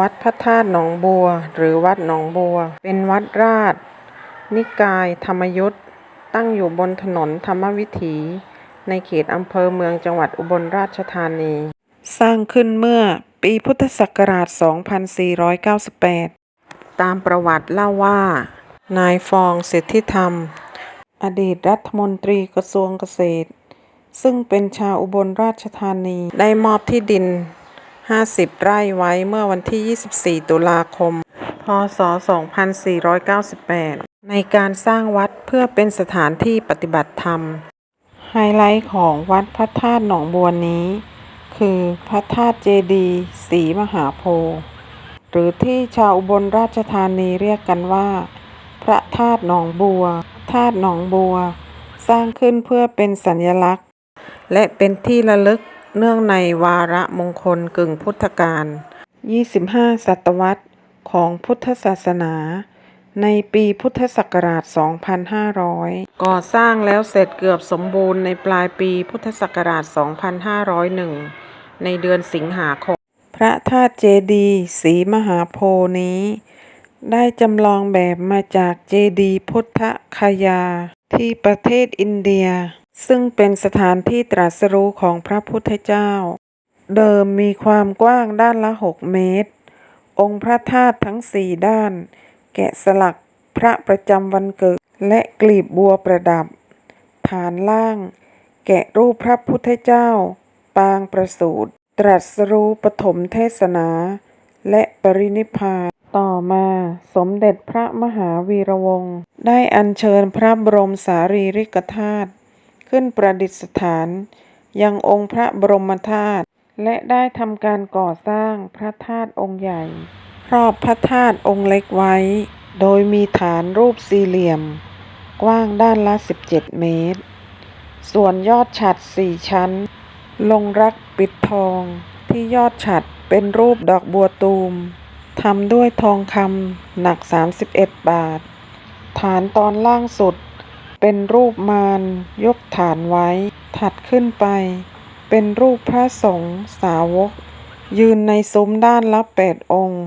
วัดพระธาตุหนองบัว หรือวัดหนองบัว เป็นวัดราช นิกายธรรมยุทธตั้งอยู่บนถนนธรรมวิถี ในเขตอำเภอเมืองจังหวัดอุบลราชธานี สร้างขึ้นเมื่อปีพุทธศักราช 2498 ตามประวัติเล่าว่า นายฟองเศรษฐิธรรม อดีตรัฐมนตรีกระทรวงเกษตร ซึ่งเป็นชาวอุบลราชธานีได้มอบที่ดิน 50 ไร่ไว้เมื่อวันที่ 24 ตุลาคม พศ 2498 ในการสร้างวัดเพื่อเป็นสถานที่ปฏิบัติธรรม ไฮไลท์ของวัดพระธาตุหนองบัวนี้ คือพระธาตุเจดีย์ศรีมหาโพธิ์หรือที่ชาวอุบลราชธานีเรียกกันว่า พระธาตุหนองบัวธาตุหนองบัว สร้างขึ้นเพื่อเป็นสัญลักษณ์ และเป็นที่ระลึก เนื่องในวาระมงคลกึ่งพุทธกาล 25 ศตวรรษของพุทธศาสนา ในปีพุทธศักราช 2500 ก่อสร้างแล้วเสร็จเกือบสมบูรณ์ในปลายปีพุทธศักราช 2501 ในเดือนสิงหาคม พระธาตุเจดีย์ศรีมหาโพธิ์นี้ ได้จำลองแบบมาจากเจดีย์พุทธคยา ที่ประเทศอินเดีย ซึ่งเป็นสถานที่ตรัสรู้ของพระพุทธเจ้า เดิมมีความกว้างด้านละ6เมตร องค์พระธาตุทั้งสี่ด้าน แกะสลักพระประจำวันเกิดและกลีบบัวประดับ ฐานล่าง แกะรูปพระพุทธเจ้า ปางประสูติตรัสรู้ปฐมเทศนา และปรินิพพานต่อมาสมเด็จพระมหาวีระวงศ์ได้อัญเชิญพระบรมสารีริกธาตุ ขึ้นประดิษฐาน ยังองค์พระบรมธาตุและได้ทำการก่อสร้างพระธาตุองค์ใหญ่ครอบพระธาตุองค์เล็กไว้ โดยมีฐานรูปสี่เหลี่ยม กว้างด้านละ 17 เมตร ส่วนยอดฉัดสี่ชั้น ลงรักปิดทองที่ยอดฉัดเป็นรูปดอกบัวตูมทำด้วยทองคำหนัก 31 บาท ฐานตอนล่างสุด เป็นรูปมารยกฐานไว้ ถัดขึ้นไป เป็นรูปพระสงฆ์สาวก ยืนในซุ้มด้านละ8องค์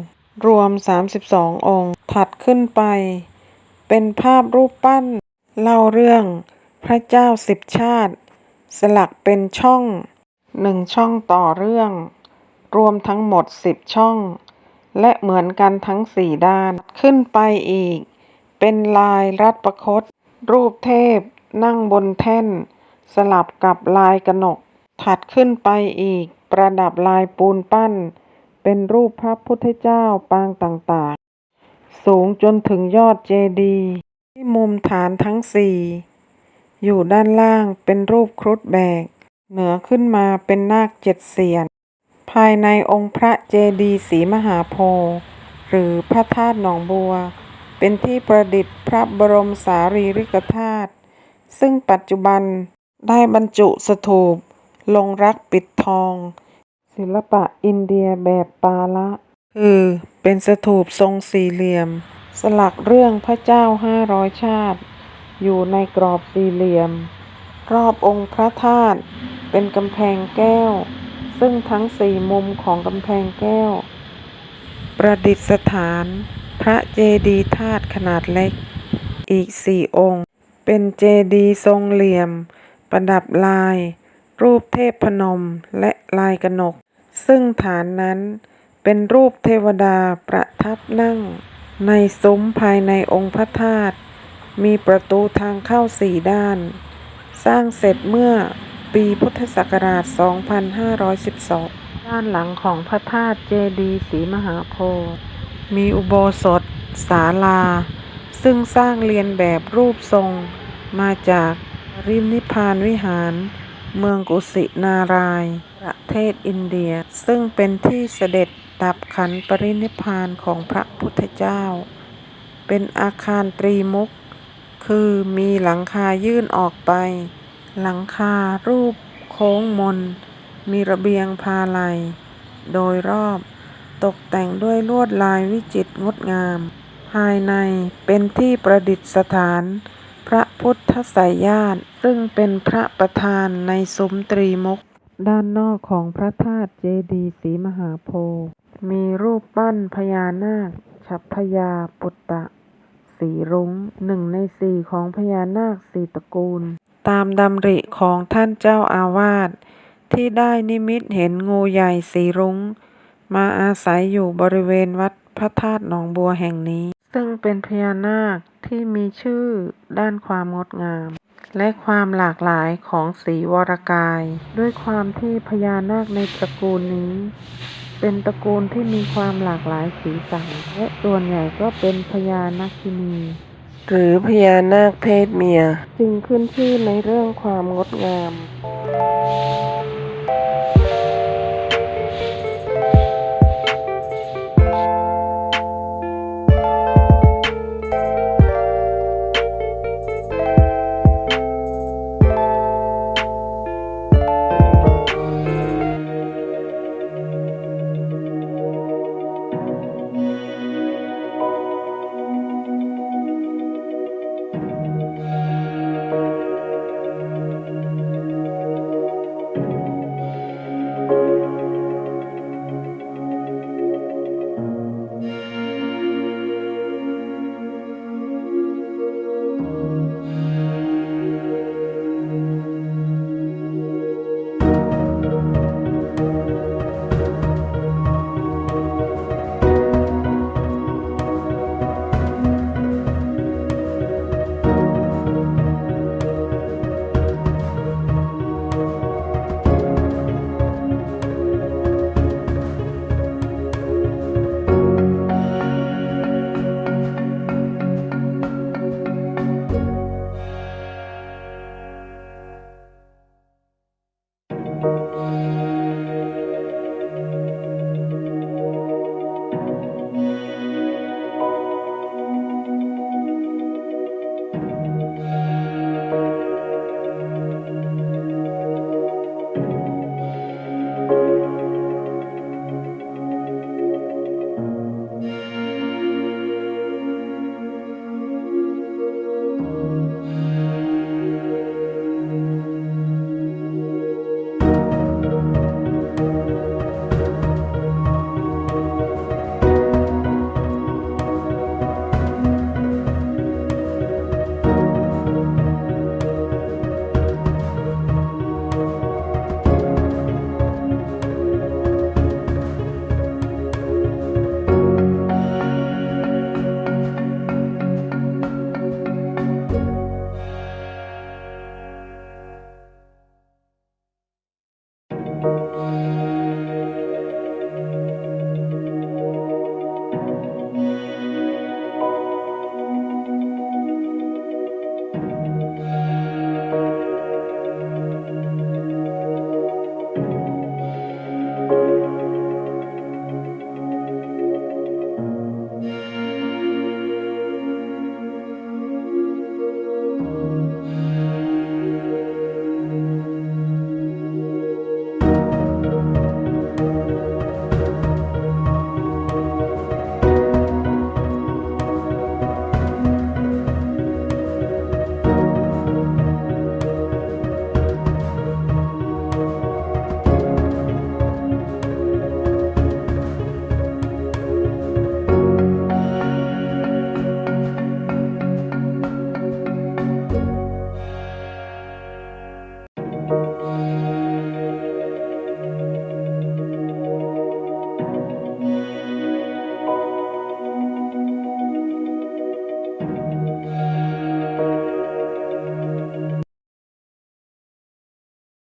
รวม 32 องค์ ถัดขึ้นไป เป็นภาพรูปปั้น เล่าเรื่องพระเจ้าสิบชาติ สลักเป็นช่องหนึ่งช่องต่อเรื่อง รวมทั้งหมดสิบช่อง และเหมือนกันทั้งสี่ด้านขึ้นไปอีก เป็นลายรัดประคต รูปเทพ นั่งบนแท่น สลับกับลายกนก ถัดขึ้นไปอีก ประดับลายปูนปั้น เป็นรูปพระพุทธเจ้าปางต่างๆ สูงจนถึงยอดเจดีย์ที่มุมฐานทั้งสี่ อยู่ด้านล่างเป็นรูปครุฑแบก เหนือขึ้นมาเป็นนาคเจ็ดเสียน ภายในองค์พระเจดีย์ศรีมหาโพธิ์หรือพระธาตุหนองบัว เป็นที่ประดิษฐ์พระบรมสารีริกธาตุซึ่งปัจจุบันได้บรรจุสถูป ลงรักปิดทอง ศิลปะอินเดียแบบปาละ คือเป็นสถูปทรงสี่เหลี่ยม สลักเรื่องพระเจ้าห้าร้อยชาติ อยู่ในกรอบสี่เหลี่ยม รอบองค์พระธาตุเป็นกำแพงแก้ว ซึ่งทั้งสี่มุมของกำแพงแก้ว ประดิษฐาน พระเจดีย์ธาตุขนาดเล็ก อีกสี่องค์ เป็นเจดีย์ทรงเหลี่ยม ประดับลาย รูปเทพพนมและลายกนก ซึ่งฐานนั้นเป็นรูปเทวดาประทับนั่ง ในซุ้มภายในองค์พระธาตุมีประตูทางเข้าสี่ด้าน สร้างเสร็จเมื่อปีพุทธศักราช 2512 ด้านหลังของพระธาตุเจดีย์ศรีมหาโพธิ์ มีอุโบสถศาลา ซึ่งสร้างเรียนแบบรูปทรงมาจากริมนิพพานวิหาร เมืองกุสินาราย ประเทศอินเดีย ซึ่งเป็นที่เสด็จดับขันปรินิพพานของพระพุทธเจ้า เป็นอาคารตรีมุก คือมีหลังคายื่นออกไป หลังคารูปโค้งมน มีระเบียงพาลัย โดยรอบ ตกแต่งด้วยลวดลายวิจิตรงดงาม ภายในเป็นที่ประดิษฐาน พระพุทธไสยญาติซึ่งเป็นพระประธานในซุ้มตรีมุก ด้านนอกของพระธาตุเจดีย์ศรีมหาโพธิ์มีรูปปั้นพญานาค ฉัพพยาปุตตะสีรุง้งหนึ่งในสี่ของพญานาคสี่ตระกูล ตามดำริของท่านเจ้าอาวาสที่ได้นิมิตเห็นงูใหญ่สีรุง้ง มาอาศัยอยู่บริเวณวัดพระธาตุหนองบัวแห่งนี้ ซึ่งเป็นพญานาคที่มีชื่อด้านความงดงาม และความหลากหลายของสีวรกาย ด้วยความที่พญานาคในตระกูลนี้ เป็นตระกูลที่มีความหลากหลายสีสันและส่วนใหญ่ก็เป็นพญานาคินี หรือพญานาคเพศเมีย จึงขึ้นชื่อในเรื่องความงดงาม